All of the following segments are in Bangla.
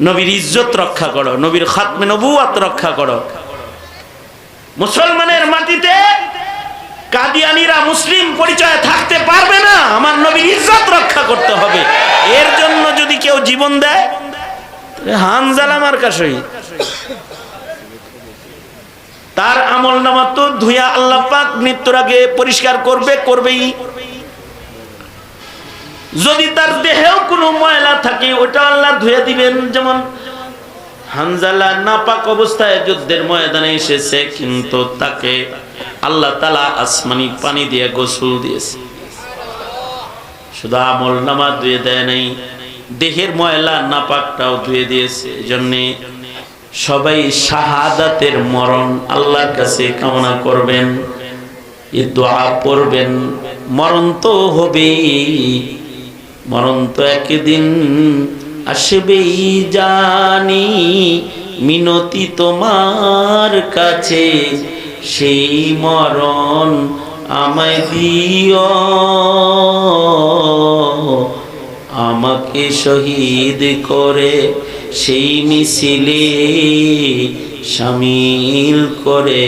নবীর ইজ্জত রক্ষা করো, নবীর খাতমে নবুয়াত রক্ষা করো। মুসলমানের মাটিতে কাদিয়ানিরা মুসলিম পরিচয় থাকতে পারবে না, আমার নবীর ইজ্জত রক্ষা করতে হবে। এর জন্য যদি কেউ জীবন দেয় হানজালা মার্কা শহীদ তার আমল নামা তো ধুইয়া আল্লাহ পাক মৃত্যুর আগে পরিষ্কার করবে, করবেই। যদি তার দেহেও কোনো ময়লা থাকে, ওটা আল্লাহ ধুয়ে দিবেন। যেমন হানজালা নাপাক অবস্থায় যুদ্ধের ময়দানে এসেছে, কিন্তু তাকে আল্লাহ তালা আসমানি পানি দিয়ে গোসল দিয়েছে। শুধু আমল নামা ধুয়ে দেয় নাই, দেহের ময়লা নাপাকটাও ধুয়ে দিয়েছে। এজন্যে সবাই শাহাদাতের মরণ আল্লাহর কাছে কামনা করবেন এ দোয়া পড়বেন, মরণ তো হবেই। মরণ তো একদিন আসবেই জানি, মিনতি তোমার কাছে। সেই মরণ আমায় দিও। আমাকে শহীদ করে সেই মিছিলে সামিল করে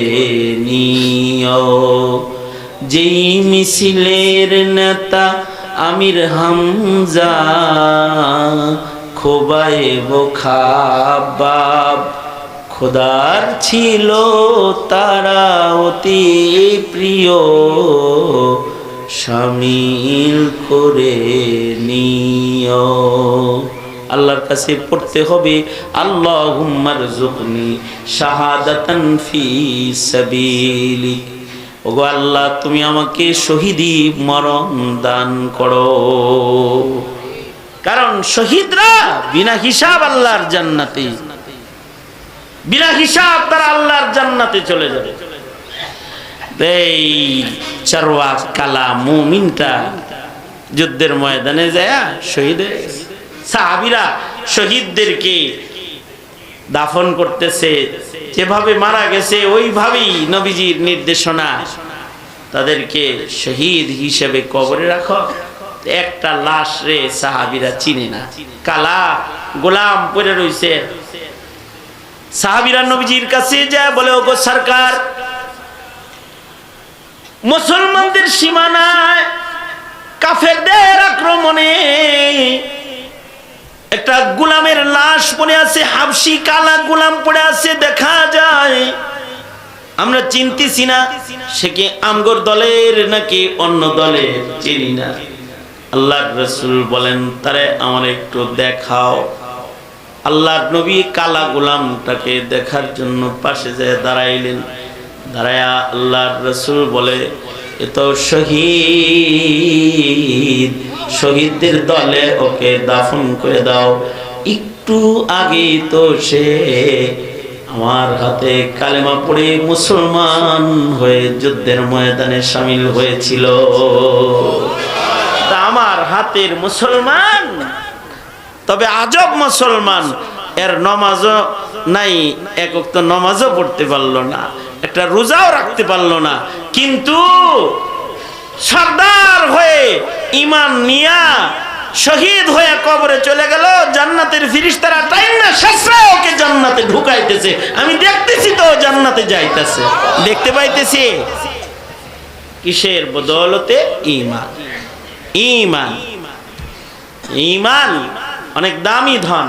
নিও। যেই মিছিলের নেতা আমির হামজা খোবায়ে বোখাবাব। খোদার ছিল তারা অতি প্রিয়, সামিল করে নিও আল্লাহর কাছে পড়তে হবে আল্লাহ হুম্মার জুকনি শাহাদাতান ফি সাবিলিক। ওগো আল্লাহ, তুমি আমাকে শহীদি মরণ দান করো। কারণ শহীদরা বিনা হিসাব আল্লাহর জান্নাতে। বিনা হিসাব তারা আল্লাহর জান্নাতে চলে যাবে। এই চারওয়া কালা মুমিনটা যুদ্ধের ময়দানে যায় শহীদ সাহাবিরা শহীদদেরকে দাফন করতেছে। যেভাবে মারা গেছে, ওইভাবেই নবীজির নির্দেশনা। তাদেরকে শহীদ হিসেবে কবরে রাখো। একটা লাশ রে সাহাবিরা চিনে না। কালা, গোলাম পরে রয়েছে সাহাবিরা নবীজির কাছে যায়, বলে, ওগো সরকার, মুসলমানদের সীমানায় কাফেরদের আক্রমণে একটা গুলামের লাশ পড়ে আছে হাবসি কালা গুলাম পড়ে আছে, দেখা যায়। আমরা চিনতেছি না সে কি আমগর দলের নাকি অন্য দলের, চিনি না। আল্লাহ রসুল বলেন, তারে আমার একটু দেখাও। আল্লাহ নবী কালা গোলামটাকে দেখার জন্য পাশে যায় দাঁড়াইলেন। দাঁড়ায়া আল্লাহ রসুল বলে তো শহীদ। শহীদদের দলে ওকে দাফন করে দাও। একটু আগে তো সে আমার হাতে কালেমা পড়ে মুসলমান হয়ে যুদ্ধের ময়দানে সামিল হয়েছিল। আমার হাতের মুসলমান, তবে আজব মুসলমান। এর নমাজও নাই একক তো নমাজও পড়তে পারল না। একটা রোজাও রাখতে পারল না। কিন্তু সর্দার হয়ে ইমান নিয়া শহীদ হয়ে কবরে চলে গেল। জান্নাতের ফিরিস্তারা টাইম না শেষরা ওকে জান্নাতে ঢুকাইতেছে। আমি দেখতেছি তো জান্নাতে যাইতেছে। দেখতে পাইতেছি কিসের বদৌলতে ইমান ইমান ইমান অনেক দামি ধন।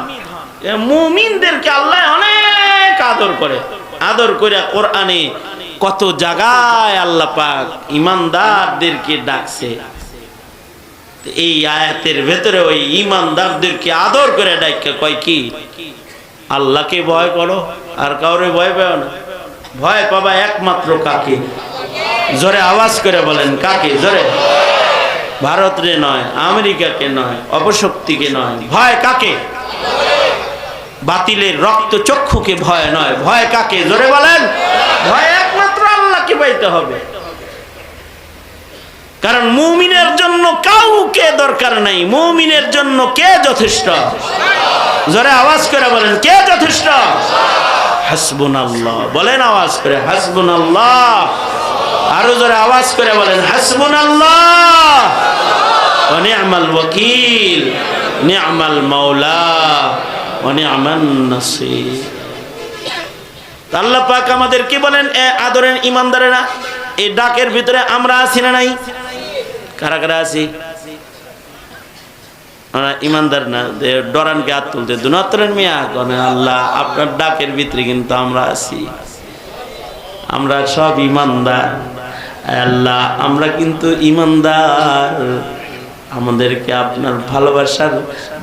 মুমিনদেরকে আল্লাহ অনেক আদর করে। আদর করে কোরআনে কত জায়গায় আল্লাহ পাক ইমানদারদেরকে ডাকছে। এই আয়াতের ভেতরে ওই ইমানদারদেরকে আদর করে ডাকে কয় কি? আল্লাহকে ভয় করো, আর কাউরে ভয় পাও না। ভয় পাবা একমাত্র কাকে? জোরে আওয়াজ করে বলেন, কাকে? জোরে। ভারতরে নয়, আমেরিকাকে নয়, অপশক্তিকে নয়। ভয় কাকে? বাতিলের রক্ত চক্ষুকে ভয় নয়। ভয় কাকে? জোরে বলেন। ভয় একমাত্র আল্লাহকে পাইতে হবে। কারণ মুমিনের জন্য কাউকে দরকার নাই। মুমিনের জন্য কে যথেষ্ট? জোরে আওয়াজ করে বলেন, কে যথেষ্ট? হাসবুন আল্লাহ বলেন আওয়াজ করে হাসবুন আল্লাহ আরও জোরে আওয়াজ করে বলেন হাসবুন আল্লাহ নি'মাল ওয়াকিল, নি'মাল মাওলা। আল্লাহ পাক আমাদের কি বলেন? আদরের ইমানদারেরা, এই ডাকের ভিতরে আমরা আছি না নাই? কারা কারা আছি? ইমানদার না ডরানকে হাত তুলতে। দুনাত্তরের মিয়া কনে আল্লাহ, আপনার ডাকের ভিতরে কিন্তু আমরা আছি। আমরা সব ইমানদার। আল্লাহ, আমরা কিন্তু ইমানদার। আমাদেরকে আপনার ভালোবাসার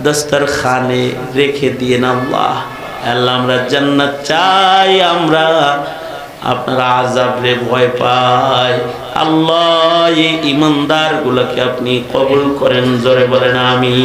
দস্তর খানে রেখে দিয়ে আল্লাহ। আল্লাহ, আমরা জান্নাত চাই, আমরা আপনার আজাবরে ভয় পাই। আল্লাহ, এই ইমানদার গুলোকে আপনি কবুল করেন, জোরে বলেন আমি